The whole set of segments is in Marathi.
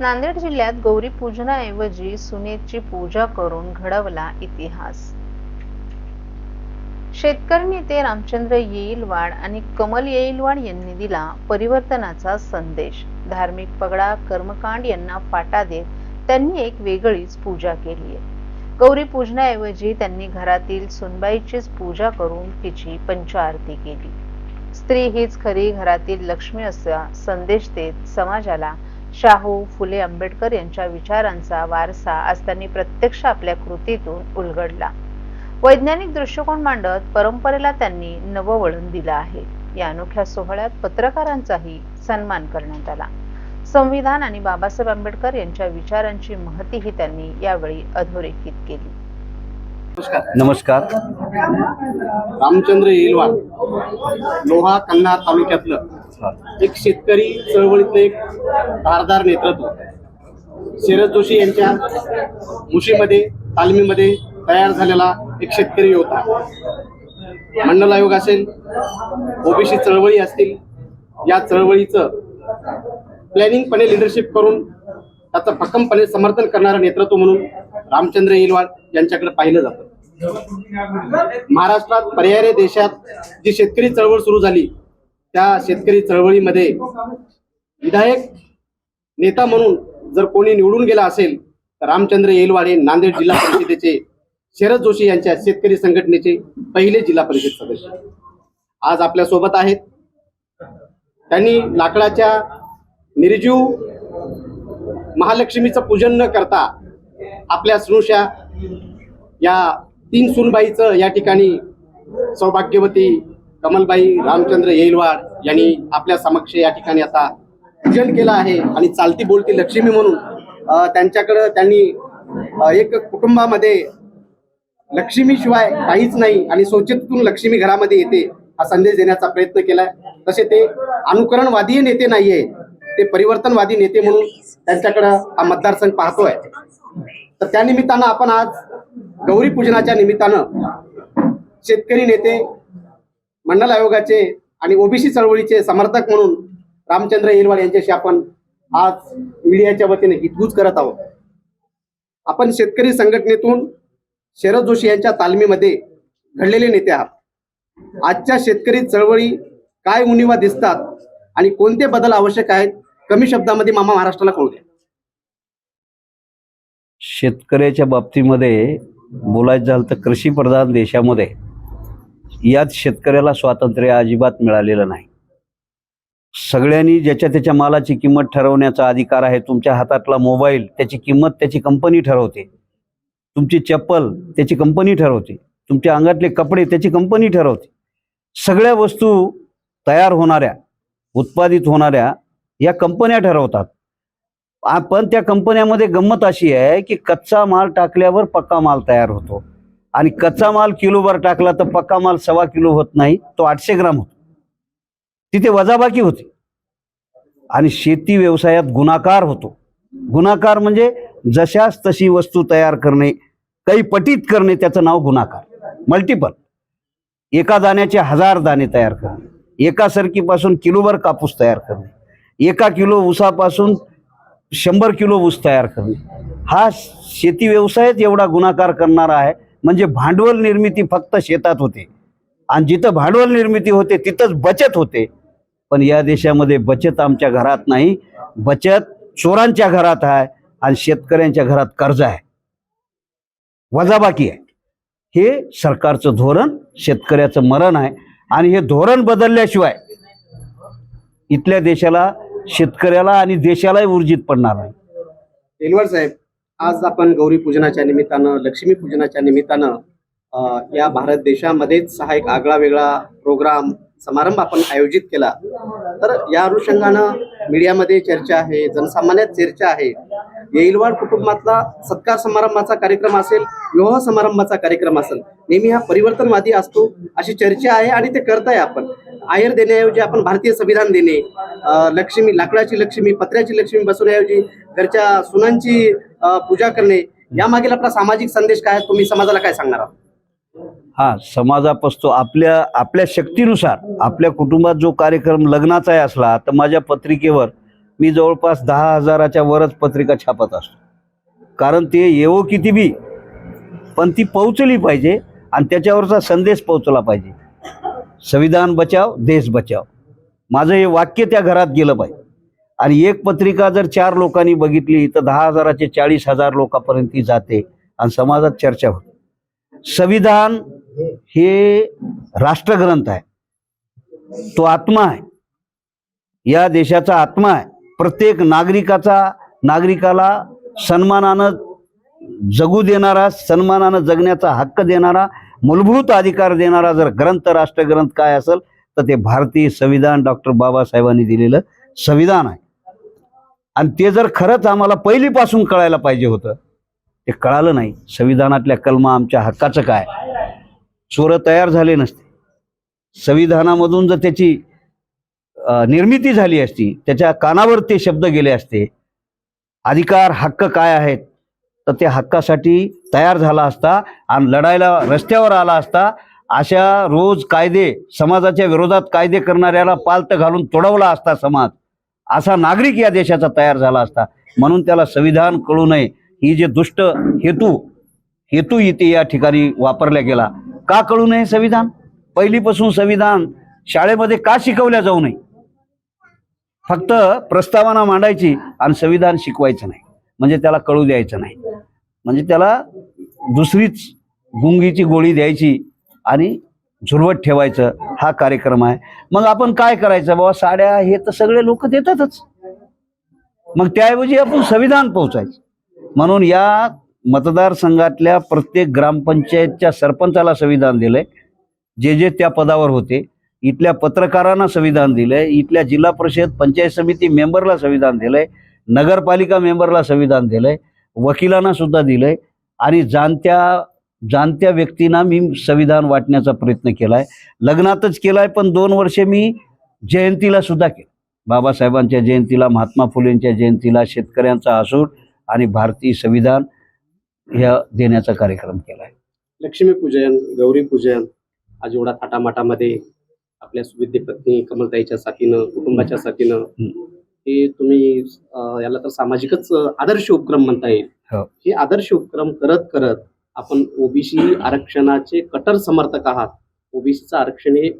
नांदेड जिल्ह्यात गौरी पूजनाऐवजी सुनेची पूजा करून घडवला इतिहास. शेतकरी नेते रामचंद्र येईलवाड आणि कमल येईलवाड यांनी दिला परिवर्तनाचा संदेश. धार्मिक पगडा कर्मकांड यांना फाटा देत त्यांनी एक वेगळीच पूजा केली आहे. गौरी पूजनाऐवजी त्यांनी घरातील सुनबाईचीच पूजा करून तिची पंचारती केली. स्त्री हीच खरी घरातील लक्ष्मी असा संदेश देत समाजाला शाहू फुले आंबेडकर यांच्या विचारांचा वारसा आज त्यांनी प्रत्यक्ष आपल्या कृतीतून उलगडला. वैज्ञानिक दृष्टिकोन मांडत परंपरेला त्यांनी नववळण दिलं आहे. या अनोख्या सोहळ्यात पत्रकारांचाही सन्मान करण्यात आला. संविधान आणि बाबासाहेब आंबेडकर यांच्या विचारांची महतीही त्यांनी यावेळी अधोरेखित केली. नमस्कार. रामचंद्र लोहा कन्हार तालुक्यातलं एक शेतकरी चळवळीतलं एक धारदार नेतृत्व. शरद जोशी यांच्या मुशीमध्ये तालमीमध्ये तयार झालेला एक शेतकरी होता. मंडल आयोग असेल ओबीसी चळवळी असतील या चळवळीचं प्लॅनिंगपणे लिडरशिप करून त्याचं भक्कमपणे समर्थन करणारं नेतृत्व म्हणून रामचंद्र येलवाड यांच्याकडे पाहिलं जातं. महाराष्ट्रात पर्याय देशात जी शेतकरी चळवळ सुरू झाली त्या शेतकरी चळवळीमध्ये विधायक नेता म्हणून जर कोणी निवडून गेला असेल तर रामचंद्र येलवाडे नांदेड जिल्हा परिषदेचे शरद जोशी यांच्या शेतकरी संघटनेचे पहिले जिल्हा परिषद सदस्य. आज आपल्यासोबत आहेत. त्यांनी लाकडाच्या निर्जीव महालक्ष्मीचं पूजन न करता आपल्या स्नुषा या तीन सुनबाईचं या ठिकाणी सौभाग्यवती कमलबाई रामचंद्र येलवाड यांनी आपल्या समक्ष या ठिकाणी आता पूजन केलं आहे आणि चालती बोलती लक्ष्मी म्हणून त्यांच्याकडं त्यांनी एक कुटुंबामध्ये लक्ष्मीशिवाय काहीच नाही आणि स्वच्छतेतून लक्ष्मी घरामध्ये येते हा संदेश देण्याचा प्रयत्न केलाय. तसे ते अनुकरणवादी नेते नाहीये ते परिवर्तनवादी नेते म्हणून त्यांच्याकडं हा मतदारसंघ पाहतोय. तर त्या निमित्तानं आपण आज गौरी पूजनाच्या निमित्तानं शेतकरी नेते मंडल आयोगाचे आणि ओबीसी चळवळीचे समर्थक म्हणून रामचंद्र येलवाड यांच्याशी आपण आज मीडियाच्या वतीने हितगुज करत आहोत. आपण शेतकरी संघटनेतून शरद जोशी यांच्या तालमीमध्ये घडलेले नेते आहात. आजच्या शेतकरी चळवळी काय उणीवा दिसतात आणि कोणते बदल आवश्यक आहेत कमी शब्दामध्ये मामा महाराष्ट्राला कळू द्या. शेतकऱ्याच्या बाबतीमध्ये बोलायचं झालं तर कृषी प्रधान देशामध्ये यात शेतकऱ्याला स्वातंत्र्य अजिबात मिळालेलं नाही. सगळ्यांनी ज्याच्या त्याच्या मालाची किंमत ठरवण्याचा अधिकार आहे तुमच्या हातातला मोबाईल त्याची किंमत त्याची कंपनी ठरवते. तुमची चप्पल त्याची कंपनी ठरवते. तुमच्या अंगातले कपडे त्याची कंपनी ठरवते. सगळ्या वस्तू तयार होणाऱ्या उत्पादित होणाऱ्या या कंपन्या ठरवतात. आपण त्या कंपन्यामध्ये गंमत अशी आहे की कच्चा माल टाकल्यावर पक्का माल तयार होतो. आणि कच्चा माल किलोभर टाकला तर पक्का माल सव्वा किलो होत नाही तो आठशे ग्राम होतो. तिथे वजाबाकी होते. आणि शेती व्यवसायात गुणाकार होतो. गुणाकार म्हणजे जशाच तशी वस्तू तयार करणे काही पटीत करणे त्याचं नाव गुणाकार. मल्टिपल एका दाण्याचे हजार दाणे तयार करणे. एका सरकीपासून किलोभर कापूस तयार करणे. एका किलो ऊसापासून शंभर किलो ऊस तयार करणे. हा शेती व्यवसायच एवढा गुणाकार करणारा आहे म्हणजे भांडवल निर्मिती फक्त शेतात होते. आणि जिथं भांडवल निर्मिती होते तिथंच बचत होते. पण या देशामध्ये बचत आमच्या घरात नाही. बचत चोरांच्या घरात आहे आणि शेतकऱ्यांच्या घरात कर्ज आहे. वजाबाकी आहे. हे सरकारचं धोरण शेतकऱ्याचं मरण आहे. आणि हे धोरण बदलल्याशिवाय इथल्या देशाला शेतकऱ्याला आणि देशालाही ऊर्जित पडणार नाही. साहेब आज आपण गौरी पूजनाच्या निमित्तानं लक्ष्मी पूजनाच्या निमित्तानं अ, या भारत देशामध्येच हा एक आगळा वेगळा प्रोग्राम समारंभ आपण आयोजित केला. तर या अनुषंगानं मीडियामध्ये चर्चा आहे जनसामान्यात चर्चा आहे. येईलवाड कुटुंबातला सत्कार समारंभाचा कार्यक्रम असेल विवाह समारंभाचा कार्यक्रम असेल नेहमी हा परिवर्तनवादी असतो अशी चर्चा आहे आणि ते करताय आपण. आयर देण्याऐवजी आपण भारतीय संविधान देणे लक्ष्मी लाकडाची लक्ष्मी पत्र्याची लक्ष्मी बसवण्याऐवजी घरच्या सुनांची पूजा करणे यामागील आपला सामाजिक संदेश काय आहे? तुम्ही समाजाला काय सांगणार आहात? हा समाजापासतो आपल्या आपल्या शक्तीनुसार आपल्या कुटुंबात जो कार्यक्रम लग्नाचाही असला तर माझ्या पत्रिकेवर मी जवळपास दहा हजाराच्या वरच पत्रिका छापत असतो. कारण ते येवो किती बी पण ती पोहोचली पाहिजे आणि त्याच्यावरचा संदेश पोहोचला पाहिजे. संविधान बचाव देश बचाव. माझं हे वाक्य त्या घरात गेलं पाहिजे. आणि एक पत्रिका जर चार लोकांनी बघितली तर दहा हजाराचे चाळीस हजार लोकांपर्यंत ती जाते आणि समाजात चर्चा होते. संविधान हे राष्ट्रग्रंथ आहे. तो आत्मा आहे. या देशाचा आत्मा आहे. प्रत्येक नागरिकाचा नागरिकाला सन्मानानं जगू देणारा सन्मानानं जगण्याचा हक्क देणारा मूलभूत अधिकार देणारा जर ग्रंथ राष्ट्रग्रंथ काय असेल तर ते भारतीय संविधान डॉक्टर बाबासाहेबांनी दिलेलं संविधान आहे. आणि ते जर खरंच आम्हाला पहिलीपासून कळायला पाहिजे होतं ते कळालं नाही. संविधानातल्या कलमा आमच्या हक्काचं काय? चोरं तयार झाले नसते. संविधानामधून जर त्याची निर्मिती झाली असती त्याच्या कानावर ते शब्द गेले असते अधिकार हक्क काय आहेत? तर त्या हक्कासाठी तयार झाला असता आणि लढायला रस्त्यावर आला असता अशा रोज कायदे समाजाच्या विरोधात कायदे करणाऱ्याला पालत घालून तोडवला असता समाज असा नागरिक या देशाचा तयार झाला असता. म्हणून त्याला संविधान कळू नये. ही जे दुष्ट हेतू हेतू इथे या ठिकाणी वापरला गेला. का कळू नये संविधान? पहिलीपासून संविधान शाळेमध्ये का शिकवल्या जाऊ नये? फक्त प्रस्तावना मांडायची आणि संविधान शिकवायचं नाही. म्हणजे त्याला कळू द्यायचं नाही. म्हणजे त्याला दुसरीच गुंगीची गोळी द्यायची आणि झुलवत ठेवायचं. हा कार्यक्रम आहे. मग आपण काय करायचं? बाबा साड्या हे तर सगळे लोक देतातच. मग त्याऐवजी आपण संविधान पोहोचायचं. म्हणून या मतदारसंघातल्या प्रत्येक ग्रामपंचायतच्या सरपंचाला संविधान दिलंय. जे जे त्या पदावर होते इथल्या पत्रकारांना संविधान दिलंय इथल्या जिल्हा परिषद पंचायत समिती मेंबरला संविधान दिलंय नगरपालिका मेंबरला संविधान दिलंय वकिलांना सुद्धा दिलंय आणि जाणत्या जाणत्या व्यक्तींना मी संविधान वाटण्याचा प्रयत्न केला आहे लग्नातच केला आहे पण दोन वर्षे मी जयंतीला सुद्धा केलं. बाबासाहेबांच्या जयंतीला महात्मा फुलेंच्या जयंतीला शेतकऱ्यांचा असूड आणि भारतीय संविधान ह्या देण्याचा कार्यक्रम केलाय. लक्ष्मीपूजन गौरीपूजन आज एवढा थाटामाटामध्ये आपल्या सुविद्य पत्नी कमलताईच्या साथीनं कुटुंबाच्या साथीनं हे तुम्ही याला तर सामाजिकच आदर्श उपक्रम म्हणता येईल. हो. हे आदर्श उपक्रम करत करत आपण ओबीसी आरक्षणाचे कटर समर्थक आहात. ओबीसीचं आरक्षण हे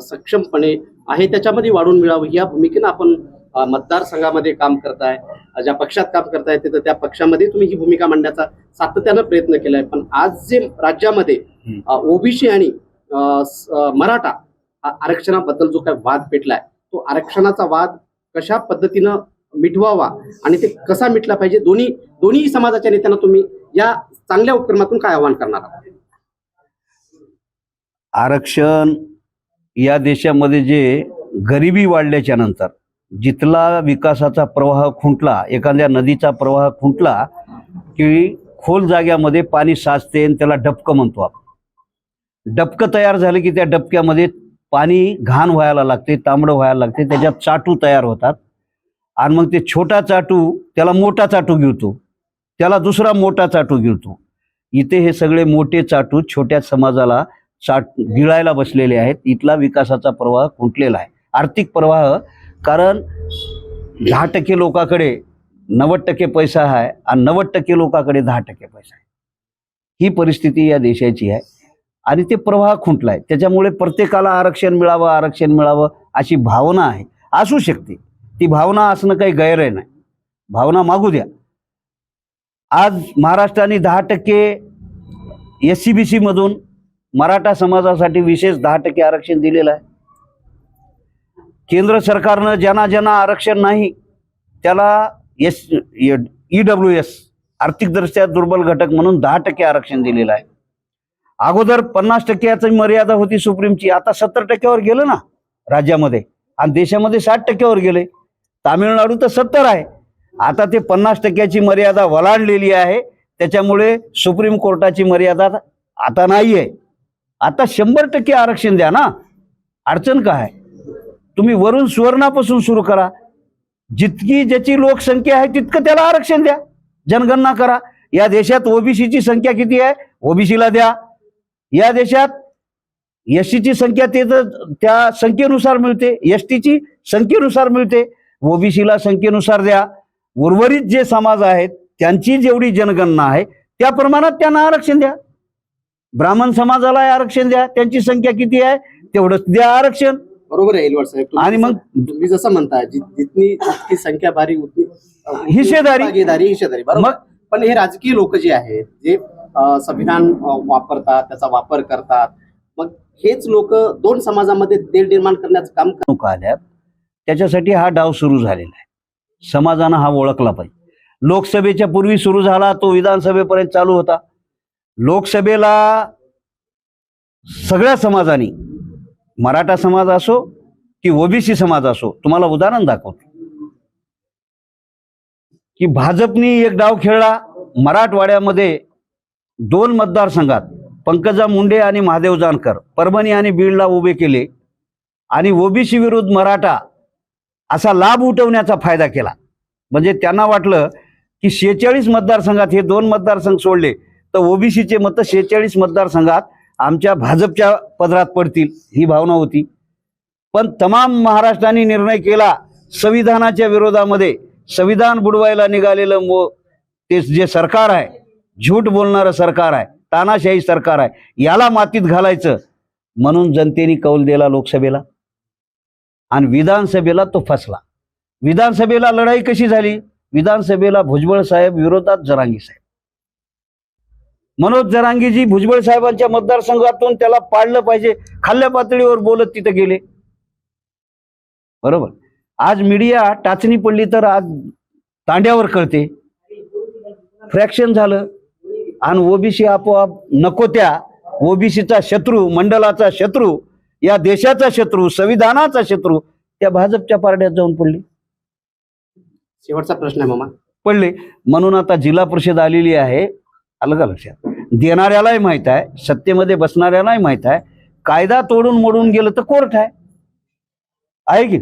सक्षमपणे आहे त्याच्यामध्ये वाढून मिळावं या भूमिकेनं आपण मतदारसंघामध्ये काम करताय ज्या पक्षात काम करताय तिथं त्या पक्षामध्ये तुम्ही ही भूमिका मांडण्याचा सातत्यानं प्रयत्न केलाय पण आज जे राज्यामध्ये. ओबीसी आणि मराठा आरक्षणाबद्दल जो काय वाद पेटलाय तो आरक्षणाचा वाद कशा पद्धतीनं मिटवावा आणि ते कसा मिटला पाहिजे दोन्ही दोन्ही समाजाच्या नेत्यांना तुम्ही या चांगल्या उपक्रमातून काय आवाहन करणार आहात आरक्षण या देशामध्ये जे गरिबी वाढल्याच्या नंतर जिथला विकासाचा प्रवाह खुंटला एखाद्या नदीचा प्रवाह खुंटला की खोल जाग्यामध्ये पाणी साचते आणि त्याला डबकं म्हणतो आपण. डबकं तयार झालं की त्या डबक्यामध्ये पाणी घाण व्हायला लागते तांबडं व्हायला लागते त्याच्यात चाटू तयार होतात. आणि मग ते छोटा चाटू त्याला मोठा चाटू गिळतो त्याला दुसरा मोठा चाटू गिळतो इथे हे सगळे मोठे चाटू छोट्या समाजाला चाट गिळायला बसलेले आहेत. इथला विकासाचा प्रवाह खुंटलेला आहे. आर्थिक प्रवाह कारण दहा टक्के लोकांकडे नव्वद टक्के पैसा आहे आणि नव्वद टक्के लोकांकडे दहा टक्के पैसा आहे. ही परिस्थिती या देशाची आहे. आणि ते प्रवाह खुंटलाय. त्याच्यामुळे प्रत्येकाला आरक्षण मिळावं आरक्षण मिळावं अशी भावना आहे. असू शकते. ती भावना असणं काही गैर नाही. भावना मागू द्या. आज महाराष्ट्राने दहा टक्के एस सी बी सीमधून मराठा समाजासाठी विशेष दहा टक्के आरक्षण दिलेलं आहे. केंद्र सरकारनं ज्यांना ज्यांना आरक्षण नाही त्याला एस ई डब्ल्यू एस आर्थिकदृष्ट्या दुर्बल घटक म्हणून दहा टक्के आरक्षण दिलेलं आहे. अगोदर पन्नास टक्क्याची मर्यादा होती सुप्रीमची आता सत्तर टक्क्यावर गेलं ना राज्यामध्ये. आणि देशामध्ये साठ टक्क्यावर गेले. तामिळनाडू तर सत्तर आहे. आता ते पन्नास टक्क्याची मर्यादा वलांडलेली आहे. त्याच्यामुळे सुप्रीम कोर्टाची मर्यादा आता नाही आहे आता शंभर टक्के आरक्षण द्या ना. अडचण काय तुम्ही वरून सुवर्णापासून सुरू करा. जितकी ज्याची लोकसंख्या आहे तितकं त्याला आरक्षण द्या. जनगणना करा. या देशात ओबीसीची संख्या किती आहे? ओबीसीला द्या. या देशात एस ची संख्या ते तर त्या संख्येनुसार मिळते. एस टीची संख्येनुसार मिळते. ओबीसीला संख्येनुसार द्या. उर्वरित जे समाज आहेत त्यांची जेवढी जनगणना आहे त्या प्रमाणात त्यांना आरक्षण द्या. ब्राह्मण समाजाला आरक्षण द्या. त्यांची संख्या किती आहे? तेवढंच द्या आरक्षण. बरोबर आहे एलवाड साहेब? आणि मग जसं- तुम्ही जसं म्हणताय जि- जितनी जितकी संख्या भारी उतनी हिस्सेदारी. भागीदारी हिस्सेदारी बरोबर. मग? पण हे राजकीय लोक जे आहेत जे संविधान वापरतात त्याचा वापर करतात मग हेच लोक दोन समाजामध्ये तेल निर्माण करण्याचं काम. निवडणुका आल्यात त्याच्यासाठी हा डाव सुरू झालेला आहे. समाजानं हा ओळखला पाहिजे. लोकसभेच्या पूर्वी सुरू झाला तो विधानसभेपर्यंत चालू होता. लोकसभेला सगळ्या समाजाने मराठा समाज असो की ओबीसी समाज असो तुम्हाला उदाहरण दाखवतो. की भाजपनी एक डाव खेळला मराठवाड्यामध्ये दोन मतदारसंघात पंकजा मुंडे आणि महादेव जानकर परभणी आणि बीडला उभे केले आणि ओबीसी विरुद्ध मराठा असा लाभ उठवण्याचा फायदा केला. म्हणजे त्यांना वाटलं की शेहेचाळीस मतदारसंघात हे दोन मतदारसंघ सोडले तर ओबीसीचे मत शेहेचाळीस मतदारसंघात आमच्या भाजपच्या पदरात पडतील ही भावना होती. पण तमाम महाराष्ट्राने निर्णय केला संविधानाच्या विरोधामध्ये. संविधान बुडवायला निघालेलं मो ते जे सरकार आहे झूट बोलणारं सरकार आहे तानाशाही सरकार आहे याला मातीत घालायचं. म्हणून जनतेने कौल दिला लोकसभेला. आणि विधानसभेला तो फसला. विधानसभेला लढाई कशी झाली? विधानसभेला भुजबळ साहेब विरोधात जरांगी साहेब. मनोज जरांगीजी भुजबळ साहेबांच्या मतदारसंघातून त्याला पाडलं पाहिजे. खाल्ल्या पातळीवर बोलत तिथे गेले. बरोबर? आज मीडिया टाचणी पडली तर आज तांड्यावर कळते. फ्रॅक्शन झालं. आणि ओबीसी आपोआप नको त्या. ओबीसीचा शत्रू मंडळाचा शत्रू या देशाचा शत्रू संविधानाचा शत्रू त्या भाजपच्या पारड्यात जाऊन पडले. शेवटचा प्रश्न आहे मामा. पडले. म्हणून आता जिल्हा परिषद आलेली आहे. आलं का लक्षात देणाऱ्यालाही माहीत आहे सत्तेमध्ये बसणाऱ्यालाही माहीत आहे. कायदा तोडून मोडून गेलं तर कोर्ट आहे. आहे की?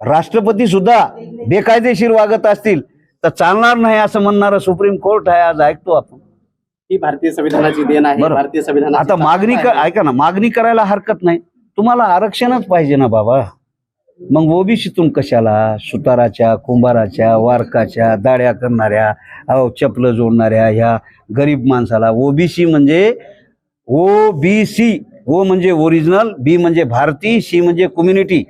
राष्ट्रपती सुद्धा बेकायदेशीर वागत असतील तर चालणार नाही असं म्हणणारं सुप्रीम कोर्ट आहे आज ऐकतो आपण. ही भारतीय संविधानाची देण आहे. भारतीय संविधानाची आता मागणी. ऐका ना मागणी करायला हरकत नाही. तुम्हाला आरक्षणच पाहिजे ना बाबा. मग ओबीसीतून कशाला? सुताराच्या कुंभाराच्या वारकाच्या दाड्या करणाऱ्या अहो चपलं जोडणाऱ्या ह्या गरीब माणसाला. ओबीसी म्हणजे ओ बी सी ओ म्हणजे ओरिजिनल बी म्हणजे भारती सी म्हणजे कम्युनिटी.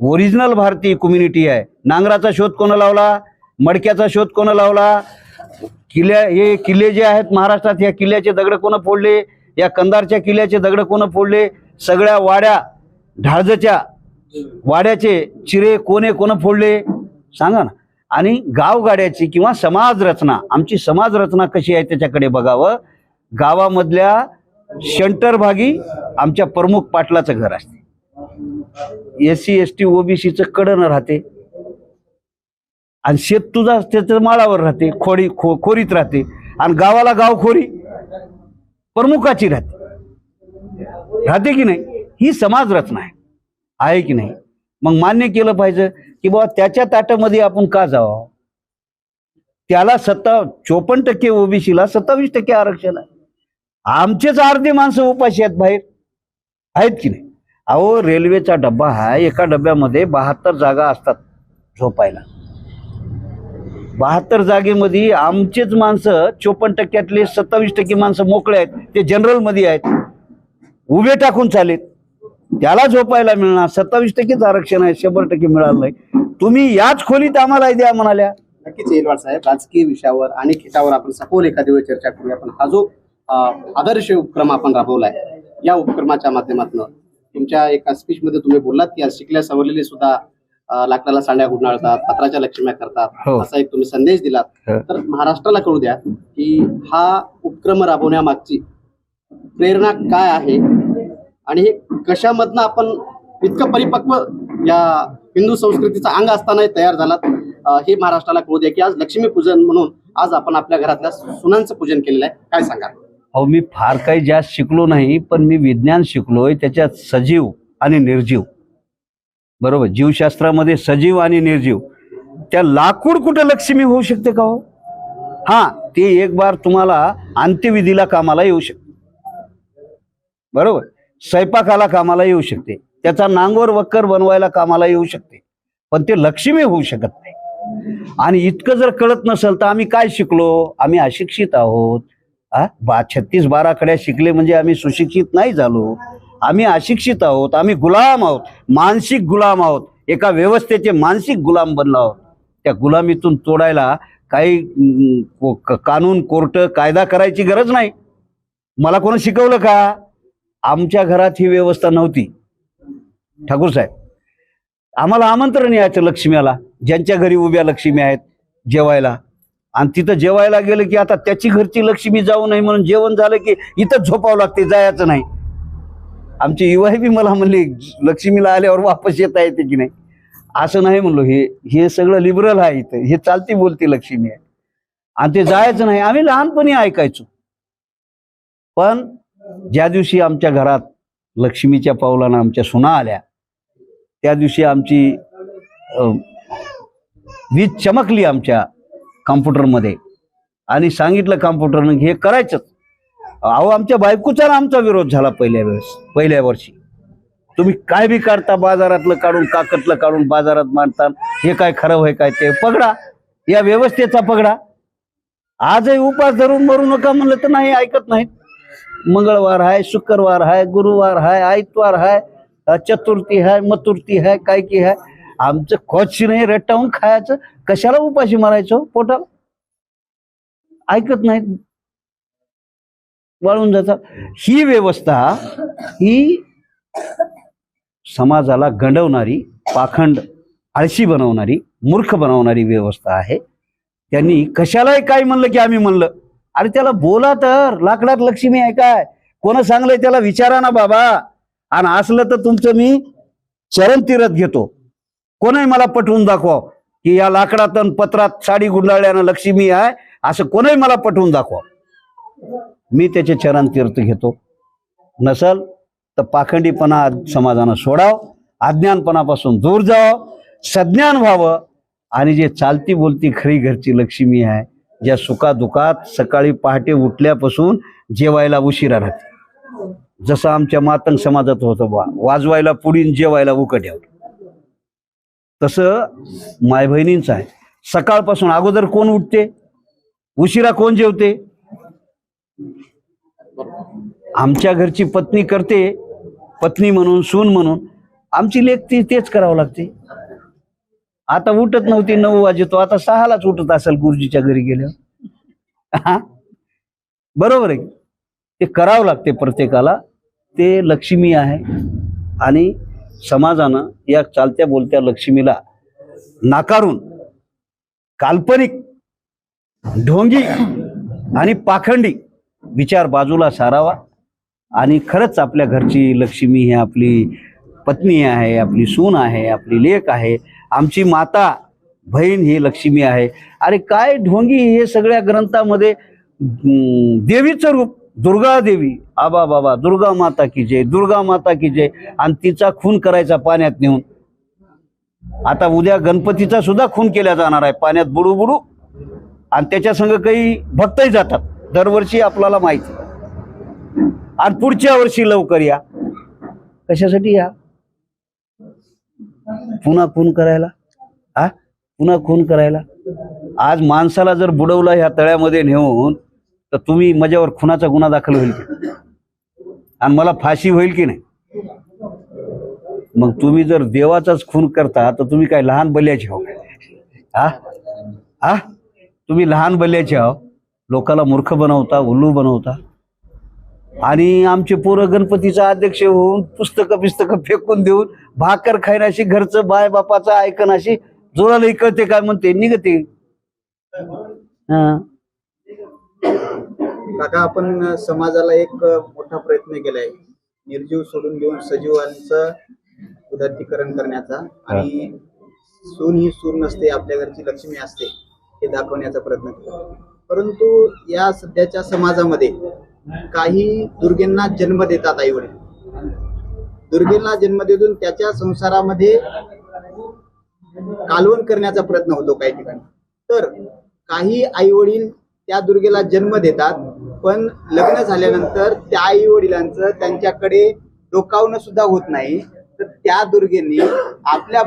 ओरिजिनल भारतीय कम्युनिटी आहे. नांगराचा शोध कोण लावला? मडक्याचा शोध कोण लावला? किल्ल्या हे किल्ले जे आहेत महाराष्ट्रात या किल्ल्याचे दगड कोण फोडले? या कंदारच्या किल्ल्याचे दगड कोण फोडले? सगळ्या वाड्या ढाळजच्या वाड्याचे चिरे कोणे कोण फोडले? सांगा ना. आणि गावगाड्याची किंवा समाज रचना आमची समाज रचना कशी आहे त्याच्याकडे बघावं? गावामधल्या शंटर भागी आमच्या प्रमुख पाटलाचं घर असते. एस सी एस टी ओबीसीचं कडन राहते. आणि शेत तुझा त्याच्या माळावर राहते खोडी खो खोरीत राहते. आणि गावाला गावखोरी प्रमुखाची राहते. राहते की नाही? ही समाज रचना आहे. आहे की नाही? मग मान्य केलं पाहिजे की बाबा त्याच्या ताटामध्ये आपण का जावं? त्याला सत्ता चोपन्न टक्के ओबीसीला सत्तावीस टक्के आरक्षण आहे. आमचेच अर्धे माणसं उपाशी आहेत बाहेर. आहेत की नाही? अहो रेल्वेचा डब्बा हा एका डब्यामध्ये बहात्तर जागा असतात झोपायला. बहात्तर जागेमध्ये आमचेच माणसं चोपन्न टक्क्यातले सत्तावीस टक्के माणसं मोकळे आहेत. ते जनरलमध्ये आहेत. उभे टाकून चालेत. त्याला झोपायला मिळणार. सत्तावीस टक्केच आरक्षण आहे शंभर टक्के मिळालं नाही. तुम्ही याच खोलीत आम्हाला द्या म्हणाल्या. नक्कीच येलवाड साहेब राजकीय विषयावर आणि खेटावर आपण सखोल एखाद्या वेळी चर्चा करूया. पण हा जो आदर्श उपक्रम आपण राबवलाय या उपक्रमाच्या माध्यमातून तुमच्या एका स्पीच मध्ये तुम्ही बोललात की शिकल्या सवरलेले सुद्धा लाकडाला साड्या गुंडाळतात पत्राच्या लक्ष्म्या करतात हो. असा एक तुम्ही संदेश दिलात. हो. तर महाराष्ट्राला कळू द्या की हा उपक्रम राबवण्यामागची प्रेरणा काय आहे? आणि हे कशामधनं आपण इतकं परिपक्व या हिंदू संस्कृतीचा अंग असतानाही तयार झालात हे महाराष्ट्राला कळू द्या की आज लक्ष्मी पूजन म्हणून आज आपण आपल्या घरातल्या सुनांचं पूजन केलेलं आहे. काय सांगा अहो मी फार काही जास्त शिकलो नाही पण मी विज्ञान शिकलोय त्याच्यात सजीव आणि निर्जीव. बरोबर? जीवशास्त्रामध्ये सजीव आणि निर्जीव. त्या लाकूड कुठं लक्ष्मी होऊ शकते का हो? हा ते एक बार तुम्हाला अंत्यविधीला कामाला येऊ शकते. बरोबर? स्वयंपाकाला कामाला येऊ शकते. त्याचा नांगोर वक्कर बनवायला कामाला येऊ शकते. पण ते लक्ष्मी होऊ शकत नाही. आणि इतकं जर कळत नसेल तर आम्ही काय शिकलो? आम्ही अशिक्षित आहोत. आ? बा छत्तीस बारा कड्या शिकले म्हणजे आम्ही सुशिक्षित नाही झालो. आम्ही अशिक्षित आहोत. आम्ही गुलाम आहोत. मानसिक गुलाम आहोत. एका व्यवस्थेचे मानसिक गुलाम बनलो आहोत. त्या गुलामीतून तोडायला काही को- कानून कोर्ट कायदा करायची गरज नाही. मला कोणी शिकवलं का? आमच्या घरात ही व्यवस्था नव्हती. ठाकूर साहेब आम्हाला आमंत्रण यायचं लक्ष्मीला ज्यांच्या घरी उभ्या लक्ष्मी आहेत जेवायला. आणि तिथं जेवायला गेलं की आता त्याची घरची लक्ष्मी जाऊ नये म्हणून जेवण झालं की इथंच झोपावं लागते जायचं नाही. आमची युवाही बी मला म्हणली लक्ष्मीला आल्यावर वापस येता येते की नाही? असं नाही म्हणलो हे हे सगळं लिबरल आहे इथं. हे चालती बोलती लक्ष्मी आहे. आणि ते जायचं नाही. आम्ही लहानपणी ऐकायचो. पण ज्या दिवशी आमच्या घरात लक्ष्मीच्या पावलानं आमच्या सुना आल्या त्या दिवशी आमची अं, वीज चमकली आमच्या कॉम्प्युटरमध्ये. आणि सांगितलं कॉम्प्युटरनं हे करायचंच. अहो आमच्या बायकोचा आमचा विरोध झाला पहिल्या वेळेस पहिल्या वर्षी. तुम्ही काय बी काढता बाजारातलं काढून काकतलं काढून बाजारात मांडता हे काय खरं होय काय ते पगडा. या व्यवस्थेचा पगडा. आजही उपास धरून मरू नका म्हणलं तर नाही ऐकत नाहीत. मंगळवार आहे शुक्रवार आहे गुरुवार आहे आयतवार आहे चतुर्थी आहे मतुर्थी आहे काय की आहे आमचं खोची नाही रट्टावून खायचं. कशाला उपाशी मारायचो पोटाला? ऐकत नाहीत. वाळून जातात ही व्यवस्था ही समाजाला गंडवणारी पाखंड आळशी बनवणारी मूर्ख बनवणारी व्यवस्था आहे. त्यांनी कशालाही काय म्हणलं की आम्ही म्हणलं. अरे त्याला बोला तर. लाकडात लक्ष्मी आहे काय? कोण सांगलंय त्याला? विचारा ना बाबा. आणि असलं तर तुमचं मी चरण तिरत घेतो. कोणही मला पटवून दाखवा की या लाकडात पत्रात साडी गुंडाळल्यानं लक्ष्मी आहे असं कोणही मला पटवून दाखवा मी त्याचे चरण तीर्थ घेतो. नसल तर पाखंडीपणा समाजानं सोडाव अज्ञानपणापासून दूर जावं सज्ञान व्हावं आणि जे चालती बोलती खरी घरची लक्ष्मी आहे ज्या सुखादुखात सकाळी पहाटे उठल्यापासून जेवायला उशिरा राहते. जसं आमच्या मातंग समाजात होतं बा वाजवायला पुढीन जेवायला उकट्यावर तसं माय बहिणींचं आहे. सकाळपासून अगोदर कोण उठते? उशिरा कोण जेवते? आमच्या घरची पत्नी करते पत्नी म्हणून सून म्हणून. आमची लेख ती तेच करावं लागते. आता उठत नव्हती नऊ वाजेतो. आता सहालाच उठत असेल गुरुजीच्या घरी गेल्यावर. बरोबर आहे. ते करावं लागते प्रत्येकाला. ते लक्ष्मी आहे. आणि समाजानं या चालत्या बोलत्या लक्ष्मीला नाकारून काल्पनिक ढोंगी आणि पाखंडी विचार बाजूला सारावा. आणि खरंच आपल्या घरची लक्ष्मी ही आपली पत्नी आहे आपली सून आहे आपली लेख आहे. आमची माता बहीण ही लक्ष्मी आहे. अरे काय ढोंगी हे सगळ्या ग्रंथामध्ये देवीचं रूप दुर्गा देवी. आबा बाबा दुर्गा माता की जय दुर्गा माता की जय. आणि तिचा खून करायचा पाण्यात नेऊन. आता उद्या गणपतीचा सुद्धा खून केला जाणार आहे. पाण्यात बुडू बुडू आणि त्याच्या संग काही भक्तही जातात. दरवर्षी आपल्याला माहिती. आणि पुढच्या वर्षी लवकर या. कशासाठी या? पुन्हा खून करायला? हा पुन्हा खून करायला? आज माणसाला जर बुडवलं ह्या तळ्यामध्ये नेऊन तर तुम्ही माझ्यावर खुनाचा गुन्हा दाखल होईल की? आणि मला फाशी होईल की नाही? मग तुम्ही जर देवाचाच खून करता तर तुम्ही काय लहान बल्याचे आहो हा हा तुम्ही लहान बल्याचे आहो? लोकाला मूर्ख बनवता उल्लू बनवता? आणि आमचे पोरं गणपतीचा अध्यक्ष होऊन पुस्तकं पिस्तकं फेकून देऊन भाकर खायनाशी घरचं बाय बापाचं ऐकनाशी जोराला इकडते काय म्हणते? निघते. हा. काका आपण समाजाला एक मोठा प्रयत्न केलाय. निर्जीव सोडून घेऊन सजीवांचं उदात्तीकरण करण्याचा. आणि सून ही सून नसते आपल्या घरची लक्ष्मी असते हे दाखवण्याचा प्रयत्न केला. परंतु या सध्याच्या समाजामध्ये काही दुर्गेंना जन्म देतात आई वडील. दुर्गेंना जन्म देऊन त्याच्या संसारामध्ये कालवण करण्याचा प्रयत्न होतो काही ठिकाणी. तर काही आई वडील त्या दुर्गेला जन्म देतात पण लग्न झाल्यानंतर त्या आई वडिलांचं त्यांच्याकडे डोकावणं सुद्धा होत नाही. तर त्या दुर्गेंनी आपल्या